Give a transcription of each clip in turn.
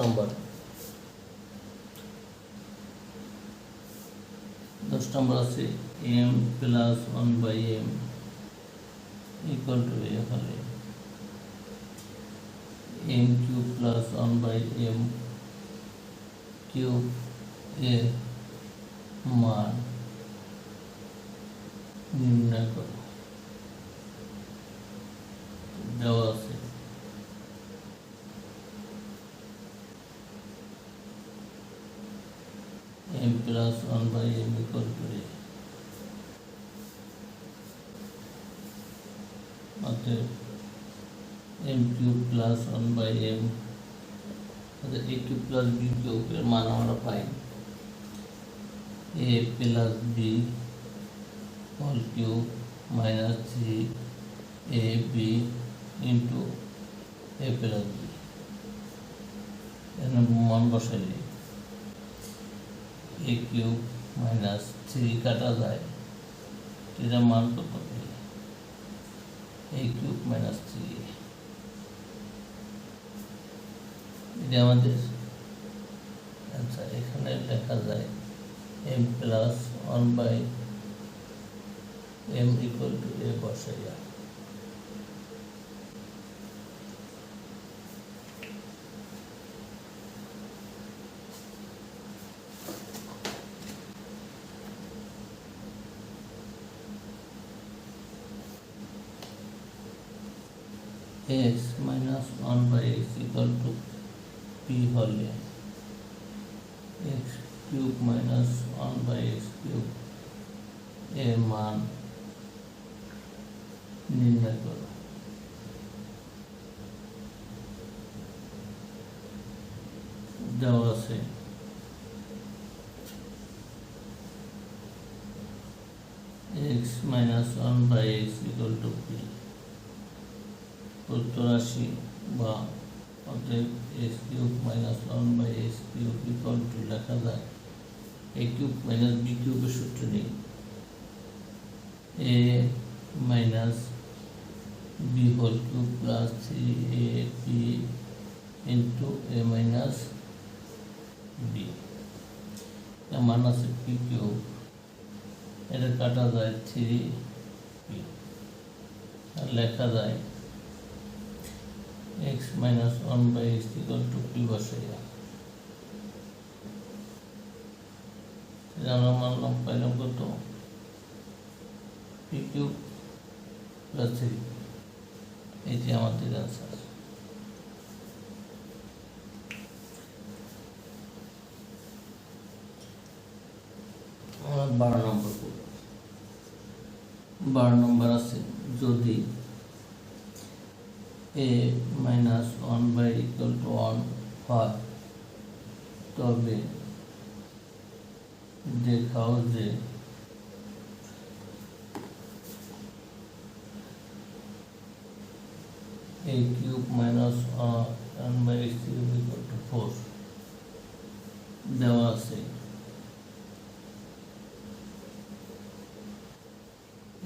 নম্বর দশ নম্বর আছে m plus one by m equal to a হলে m cube plus one by m cube এর মান নির্ণয় করো দেওয়া আছে plus 1 by m equal m cube plus 1 by m অর্থাৎ a cube plus b cube এর মান আমরা পাই a plus b whole cube minus 3 a b into a plus b এর মান বসাইলে এ কিউব মাইনাস থ্রি কাটা যায়, এটা মান কত এ কিউব মাইনাস থ্রি এটা আমাদের আচ্ছা এখানে লেখা যায় m plus one by m equal to a বসাইয়া। X minus 1 by x equal to p হলে x cube minus one by x cube এর মান নির্ণয় করো দেওয়া আছে x minus one by x equal to p আশি বা অতএব s cube minus one by s cube equal to লেখা যায়। এ কিউব মাইনাস বি কিউবের সূত্র নেই a minus b whole cube plus three a p into a minus b আছে p cube. এটা কাটা যায় থ্রি পি আর লেখা যায় x minus 1 by x equal to p বসাইয়া আমরা মানলাম পাইলাম কত? p cube plus three. যে আমাদের আমার বারো নম্বর বারো নম্বর আছে যদি a minus one by equal to one হয় তবে দেখাও যে a cube minus one by x cube equal to four দেওয়া আছে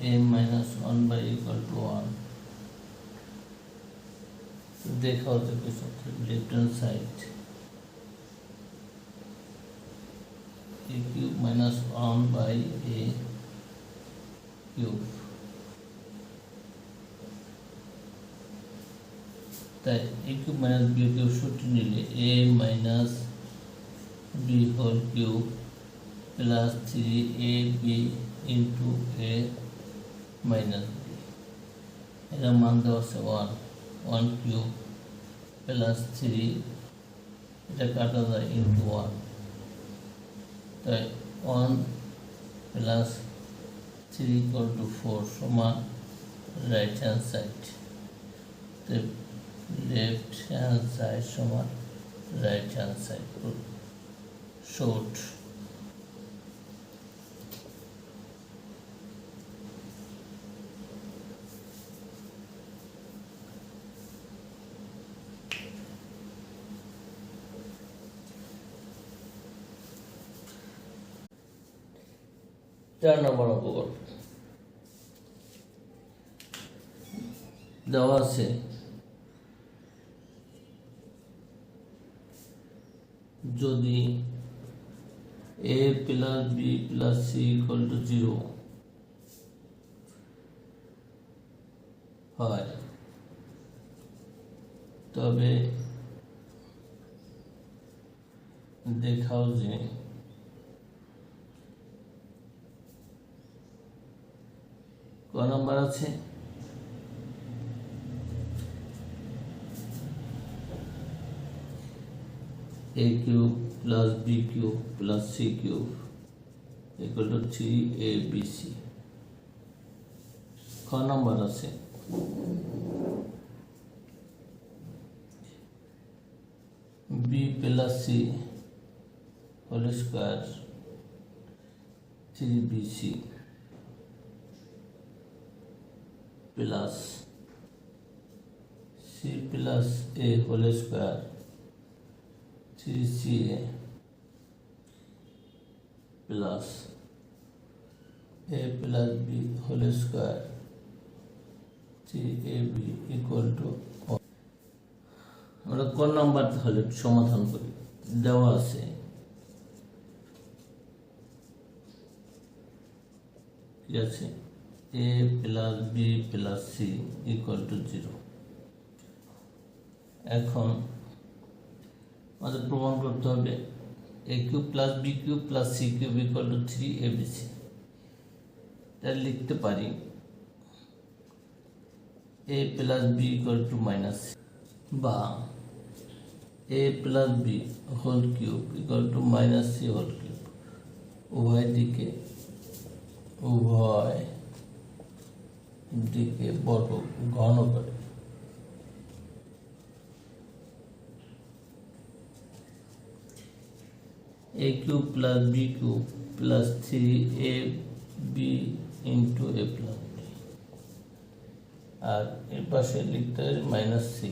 a minus one by equal to one देखा हो तो कुछ left hand side A cube minus one by A cube তাই A cube minus B cube সূত্র নিলে A minus B whole cube plus three A B into A minus B এটা মান দেওয়া আছে one one cube plus three এটা কাটা যায় ইন্টু ওয়ান তাই one plus three equal to four সমান রাইট হ্যান্ড সাইড তো লেফট হ্যান্ড সাইড সমান রাইট হ্যান্ড সাইড শর্ট চার নম্বর অঙ্ক দেওয়া আছে। যদি a plus b plus c equal to zero হয়, তবে দেখাও যে নাম্বার আছে a cube plus b cube plus c cube equal to 3abc ক নাম্বার আছে b plus c whole square 3bc plus c plus a whole square three C A plus A plus B whole square three A B equal to আমরা কোন number তাহলে সমাধান করি? দেওয়া আছে। কি আছে? A plus B plus C equal to zero এখন আমাদের প্রমাণ করতে হবে A cube plus B cube plus C cube equal to three A B C তাহলে লিখতে পারি A plus B equal to minus বা A plus B whole cube equal to minus C whole cube উভয় দিকে উভয় দিকে বর্গ ঘন করে a cube plus b cube plus 3ab into a plus b আর এর পাশে লিখতে হবে মাইনাস সি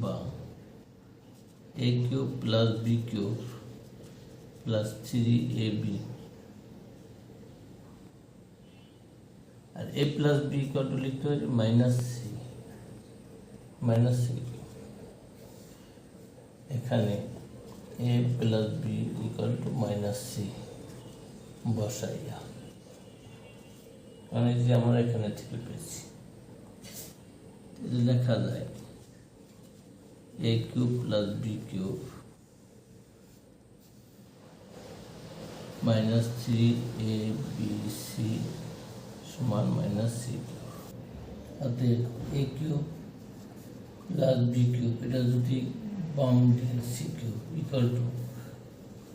বা A cube plus B cube plus three A B R A plus B কত লিখতে হবে মাইনাস সি মাইনাস সি এখানে A plus B equal to minus C বসাইয়া। মানে যে আমরা এখানে থেকে পেয়েছি। লেখা যায় A cube plus B cube minus three A B C সমান মাইনাস সি কিউব অতএব A cube plus B cube এটা যদি bounded C cube, equal to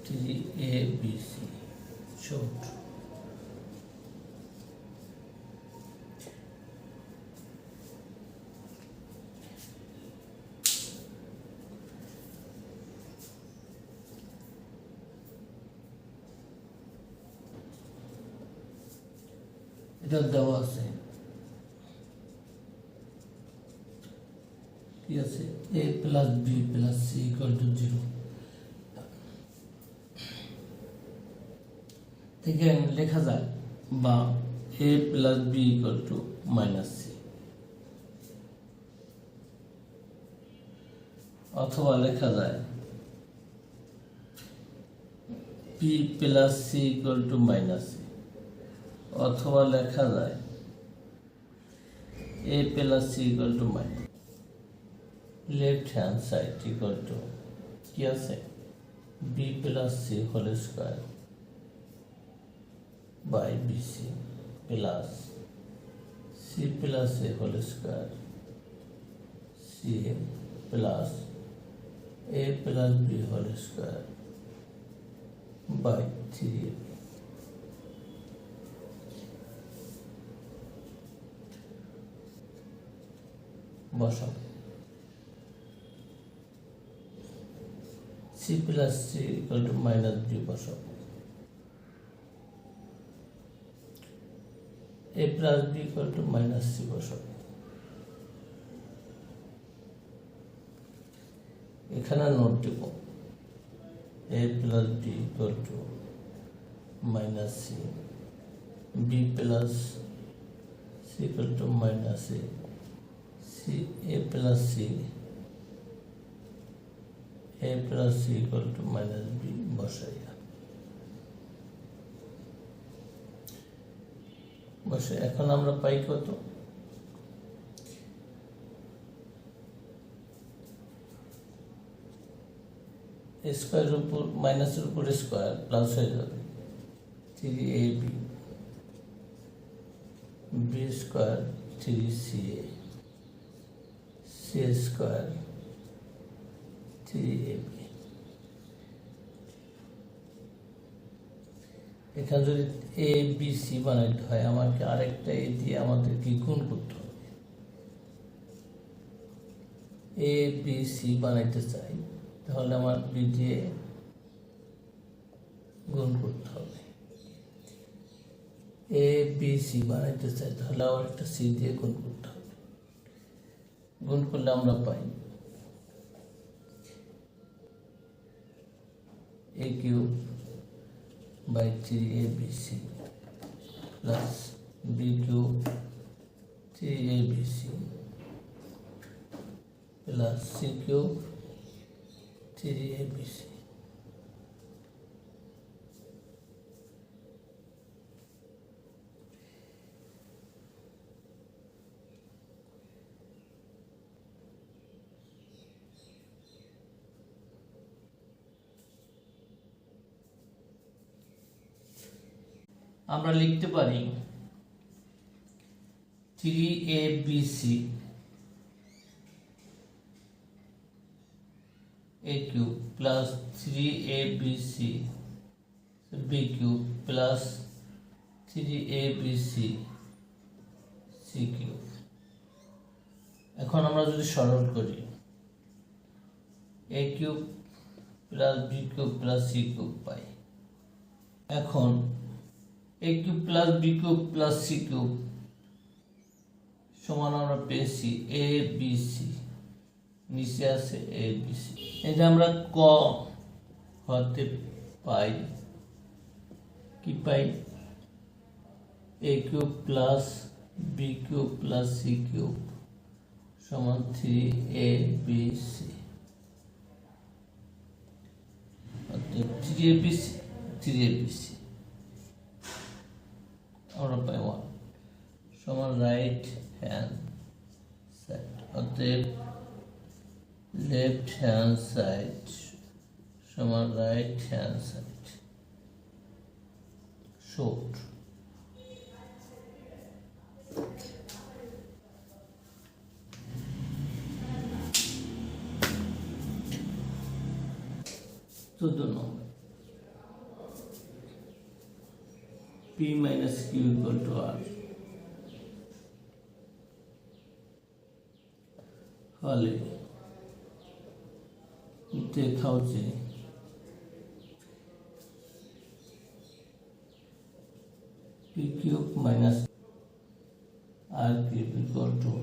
3ABC short. এটা দেওয়া আছে কি আছে A plus B plus C equal to zero থেকে লেখা যায় বা A plus B equal to minus C অথবা লেখা যায় P plus C equal to minus C অথবা লেখা যায় A plus C equal to minus left hand side equal to কি আছে b plus c whole square by bc plus c plus a whole square c plus a plus b whole square by 3 বসাবো C plus C equal to minus B বসাব A plus B equal to minus C বসাব এখানে note Dev A plus B equal to minus C B plus C equal to minus A C A plus C A plus C equal to minus B বসাইয়া বসে, এখন আমরা পাই কত? স্কোয়ারের উপর মাইনাসের উপর স্কোয়ার প্লাস হয়ে যাবে three A B B square three C A C square three এখানে যদি এ বি সি বানাইতে হয়, আমাকে আরেকটা এ দিয়ে আমাদেরকে গুণ করতে হবে। এ বি সি বানাইতে চাই, তাহলে আমার বি দিয়ে গুণ করতে হবে। এ বি সি বানাইতে চাই, তাহলে আবার একটা সি দিয়ে গুণ করতে হবে। গুণ করলে আমরা পাই A cube by 3abc plus b cube 3abc plus c cube 3abc আমরা লিখতে পারি three A B C A cube plus three A B C B cube plus three A B C C cube এখন আমরা যদি সরল করি A cube plus B cube plus C cube পাই। এখন A cube plus B cube plus C cube সমান আমরা পেয়েছি A B C নিচে আছে এ বি সি এটা আমরা ক হতে পাই? কি পাই? A cube plus B cube plus C cube সমান three A B C three A B C three A B C আমরা পাই ওয়ান সমান রাইট হ্যান্ড সাইড অতএব লেফট হ্যান্ড সাইড সমান রাইট হ্যান্ড সাইড শর্ট চোদ্দ number p minus q equal to r হলে দেখাও যে p cube minus r cube equal to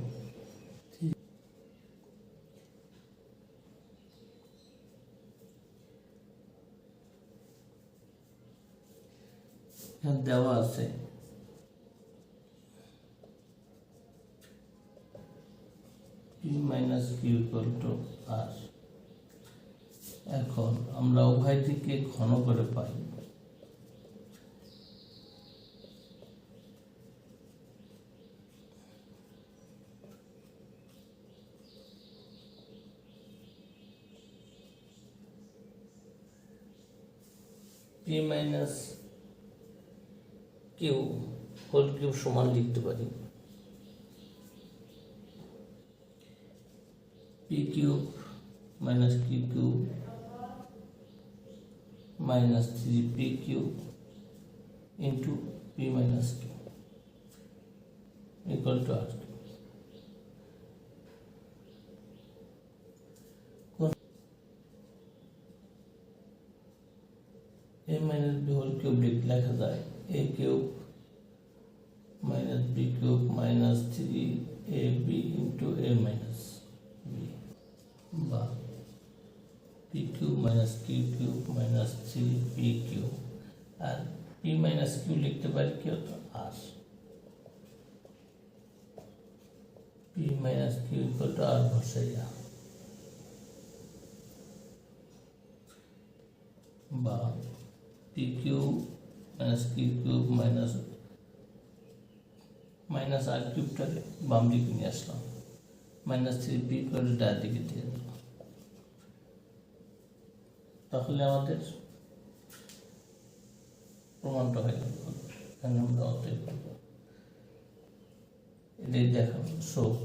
এখানে দেওয়া আছে P minus Q equal to R এখন আমরা উভয় দিকে ঘন করে পাই। P minus Q whole cube সমান লিখতে পারি। p cube minus p cube minus 3p into p minus q equal to r a minus b whole cube like जाए a cube minus b cube minus 3ab into a minus b বা p cube minus q cube minus 3p cube আর p minus q লিখতে পারি কি হতো r p minus q equal to r বসাইয়া বা P Q minus Q cube minus minus R কিউবটাকে বাম দিকে নিয়ে আসলাম মাইনাস থ্রি পি করে ডান দিকে দিয়ে দেব। তাহলে আমাদের প্রমাণটা হয়ে গেল। আমরা অতএব এটাই দেখাবো। শোট